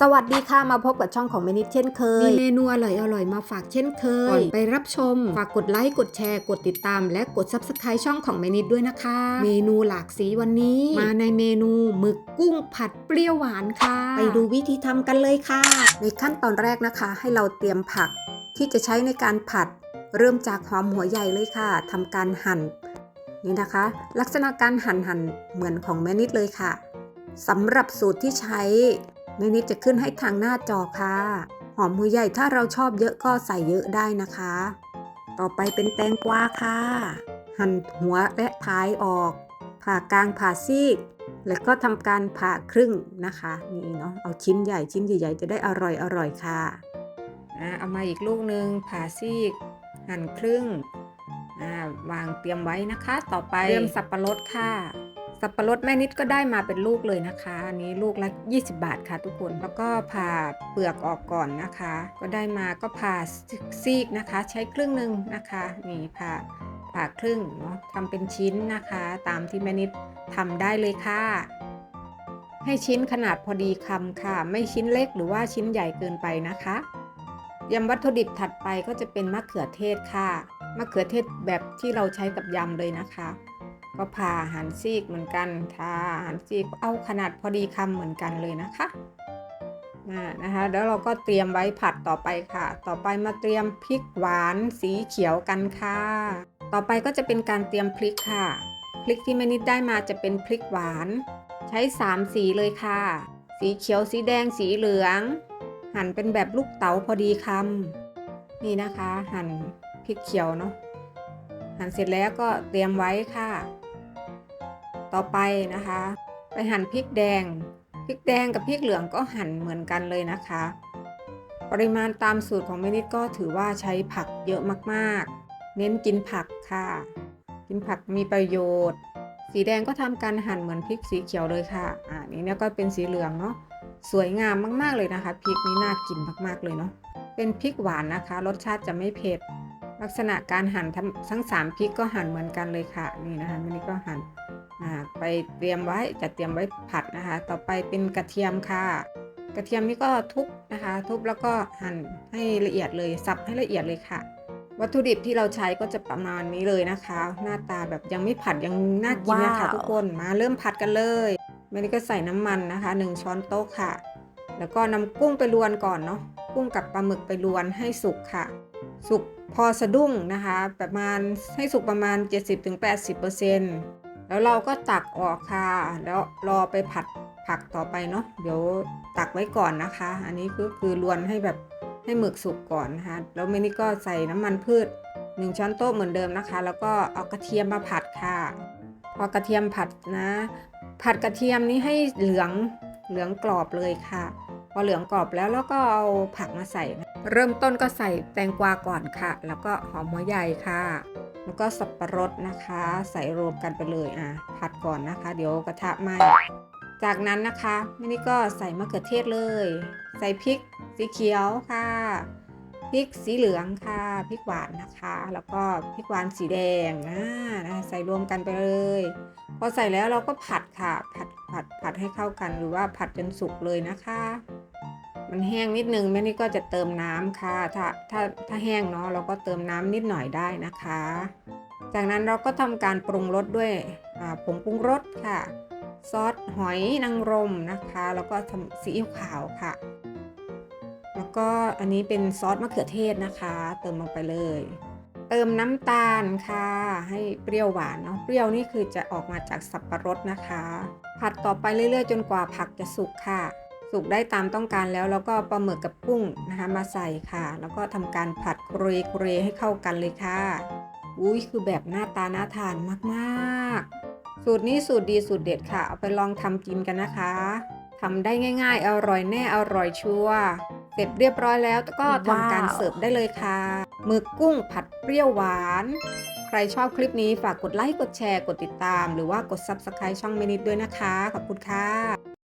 สวัสดีค่ะ มาพบกับช่องของเมนิดเช่นเคย มีเมนูอร่อยอร่อยๆมาฝากเช่นเคย ก่อนไปรับชม ฝากกดไลค์ กดแชร์ กดติดตาม และกด Subscribe ช่องของเมนิดด้วยนะคะ เมนูหลากสีวันนี้ มาในเมนูหมึกกุ้งผัดเปรี้ยวหวานค่ะ ไปดูวิธีทำกันเลยค่ะ ในขั้นตอนแรกนะคะ ให้เราเตรียมผักที่จะใช้ในการผัด เริ่มจากหอมหัวใหญ่เลยค่ะทำการหั่นนี่นะคะ ลักษณะการหั่นหั่นเหมือนของแม่นิดเลยค่ะสำหรับสูตรที่ใช้ แม่นิดจะขึ้นให้ทางหน้าจอค่ะ หอมหัวใหญ่ถ้าเราชอบเยอะก็ใส่เยอะได้นะคะ ต่อไปเป็นแตงกวาค่ะ หั่นหัวและท้ายออก ผ่ากลางผ่าซีก แล้วก็ทำการผ่าครึ่งนะคะนี่เนาะเอาชิ้นใหญ่ชิ้นใหญ่ๆจะได้อร่อยอร่อยค่ะเอามาอีกลูกหนึ่งผ่าซีก หั่นครึ่งวางเตรียมไว้นะคะ ต่อไปเตรียมสับปะรดค่ะ สับปะรดแม่นิดก็ได้มาเป็นลูกเลยนะคะ อันนี้ลูกละ 20 บาทค่ะทุกคน แล้วก็ผ่าเปลือกออกก่อนนะคะ ก็ได้มาก็ผ่าซีกนะคะ ใช้ครึ่งหนึ่งนะคะนี่ผ่าผ่าครึ่งเนาะทำเป็นชิ้นนะคะ ตามที่แม่นิดทำได้เลยค่ะ ให้ชิ้นขนาดพอดีคำค่ะ ไม่ชิ้นเล็กหรือว่าชิ้นใหญ่เกินไปนะคะยำวัตถุดิบถัดไปก็จะเป็นมะเขือเทศค่ะ มะเขือเทศแบบที่เราใช้กับยำเลยนะคะ ก็ผ่าหั่นซีกเหมือนกันทาหั่นซีกเอาขนาดพอดีคำเหมือนกันเลยนะคะอ่านะคะแล้วเราก็เตรียมไว้ผัดต่อไปค่ะ ต่อไปมาเตรียมพริกหวานสีเขียวกันค่ะ ต่อไปก็จะเป็นการเตรียมพริกค่ะพริกที่แม่นิดได้มาจะเป็นพริกหวาน ใช้ 3 สีเลยค่ะ สีเขียวสีแดงสีเหลือง หั่นเป็นแบบลูกเต๋าพอดีคำนี่นะคะ หั่นพริกเขียวเนาะหั่นเสร็จแล้วก็เตรียมไว้ค่ะ ต่อไปนะคะ ไปหั่นพริกแดง พริกแดงกับพริกเหลืองก็หั่นเหมือนกันเลยนะคะ ปริมาณตามสูตรของแม่นิดก็ถือว่าใช้ผักเยอะมากๆ เน้นกินผักค่ะ กินผักมีประโยชน์ สีแดงก็ทำการหั่นเหมือนพริกสีเขียวเลยค่ะอ่านี่เนี่ยก็เป็นสีเหลืองเนาะสวยงามมาก ๆเลยนะคะพริกนี้น่ากินมากๆเลยเนาะเป็นพริกหวานนะคะ รสชาติจะไม่เผ็ดลักษณะการหั่นทั้งสามพริกก็หั่นเหมือนกันเลยค่ะ นี่นะคะมันนี้ก็หั่น ไปเตรียมไว้จะเตรียมไว้ผัดนะคะ ต่อไปเป็นกระเทียมค่ะ กระเทียมนี่ก็ทุบนะคะ ทุบแล้วก็หั่นให้ละเอียดเลยสับให้ละเอียดเลยค่ะ วัตถุดิบที่เราใช้ก็จะประมาณนี้เลยนะคะ หน้าตาแบบยังไม่ผัดยังน่ากินนะคะว้าวทุกคนมาเริ่มผัดกันเลยมันนี้ก็ใส่น้ำมันนะคะ 1 ช้อนโต๊ะค่ะ แล้วก็นำกุ้งไปลวนก่อนเนาะกุ้งกับปลาหมึกไปลวนให้สุกค่ะ สุกพอสะดุ้งนะคะ ประมาณให้สุกประมาณ 70-80% แล้วเราก็ตักออกค่ะแล้วรอไปผัดผักต่อไปเนาะเดี๋ยวตักไว้ก่อนนะคะ อันนี้ก็คือลวนให้แบบให้หมึกสุกก่อนนะคะแล้วเมนี่ก็ใส่น้ำมันพืช1ช้อนโต๊ะเหมือนเดิมนะคะ แล้วก็เอากระเทียมมาผัดค่ะ พอกระเทียมผัดนะ ผัดกระเทียมนี้ให้เหลืองเหลืองกรอบเลยค่ะ พอเหลืองกรอบแล้วแล้วก็เอาผักมาใส่ เริ่มต้นก็ใส่แตงกวาก่อนค่ะ แล้วก็หอมหัวใหญ่ค่ะ แล้วก็สับปะรดนะคะ ใส่รวมกันไปเลยอะผัดก่อนนะคะ เดี๋ยวกระทะไหม้จากนั้นนะคะมินี่ก็ใส่มะเขือเทศเลย ใส่พริกสีเขียวค่ะพริกสีเหลืองค่ะพริกหวานนะคะ แล้วก็พริกหวานสีแดงนะนะใส่รวมกันไปเลยพอใส่แล้วเราก็ผัดค่ะ ผัดผัดผัดให้เข้ากันหรือว่าผัดจนสุกเลยนะคะ มันแห้งนิดนึงแม่นี่ก็จะเติมน้ำค่ะ ถ้าถ้าถ้าแห้งเนาะเราก็เติมน้ำนิดหน่อยได้นะคะ จากนั้นเราก็ทำการปรุงรสด้วยผงปรุงรสค่ะ ซอสหอยนางรมนะคะ แล้วก็ทำซีอิ๊วขาวค่ะ แล้วก็อันนี้เป็นซอสมะเขือเทศนะคะ เติมลงไปเลย เติมน้ำตาลค่ะ ให้เปรี้ยวหวานเนาะเปรี้ยวนี่คือจะออกมาจากสับปะรดนะคะ ผัดต่อไปเรื่อยๆ จนกว่าผักจะสุกค่ะ สุกได้ตามต้องการแล้วแล้วก็ปลาหมึกกับกุ้งนะคะมาใส่ค่ะ แล้วก็ทำการผัดโครยโครให้เข้ากันเลยค่ะอุ้ยคือแบบหน้าตาน่าทานมากๆ สูตรนี้สูตรดีสูตรเด็ดค่ะ เอาไปลองทำกินกันนะคะทำได้ง่าย ๆ อร่อยแน่อร่อยชัวร์เสร็จเรียบร้อยแล้วก็ทำการเสิร์ฟได้เลยค่ะหมึกกุ้งผัดเปรี้ยวหวาน ใครชอบคลิปนี้ฝากกดไลค์กดแชร์กดติดตาม หรือว่ากด Subscribe ช่องเมนิดด้วยนะคะ ขอบคุณค่ะ